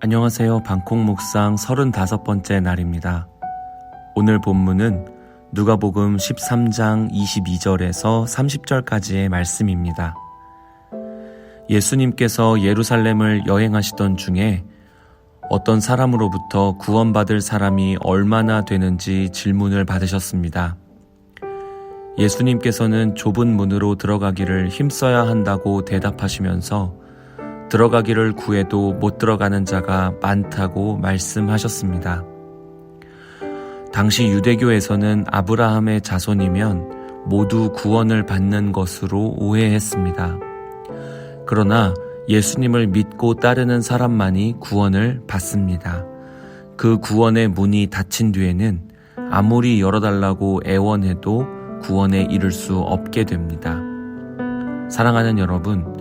안녕하세요. 방콕 묵상 35번째 날입니다. 오늘 본문은 누가복음 13장 22절에서 30절까지의 말씀입니다. 예수님께서 예루살렘을 여행하시던 중에 어떤 사람으로부터 구원받을 사람이 얼마나 되는지 질문을 받으셨습니다. 예수님께서는 좁은 문으로 들어가기를 힘써야 한다고 대답하시면서 들어가기를 구해도 못 들어가는 자가 많다고 말씀하셨습니다. 당시 유대교에서는 아브라함의 자손이면 모두 구원을 받는 것으로 오해했습니다. 그러나 예수님을 믿고 따르는 사람만이 구원을 받습니다. 그 구원의 문이 닫힌 뒤에는 아무리 열어달라고 애원해도 구원에 이를 수 없게 됩니다. 사랑하는 여러분,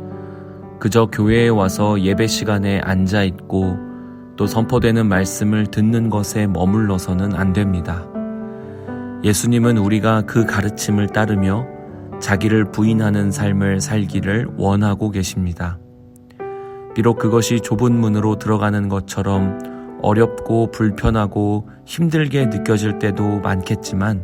그저 교회에 와서 예배 시간에 앉아 있고 또 선포되는 말씀을 듣는 것에 머물러서는 안 됩니다. 예수님은 우리가 그 가르침을 따르며 자기를 부인하는 삶을 살기를 원하고 계십니다. 비록 그것이 좁은 문으로 들어가는 것처럼 어렵고 불편하고 힘들게 느껴질 때도 많겠지만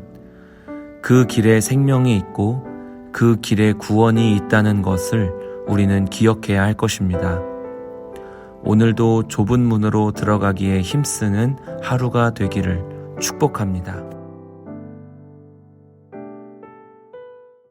그 길에 생명이 있고 그 길에 구원이 있다는 것을 우리는 기억해야 할 것입니다. 오늘도 좁은 문으로 들어가기에 힘쓰는 하루가 되기를 축복합니다.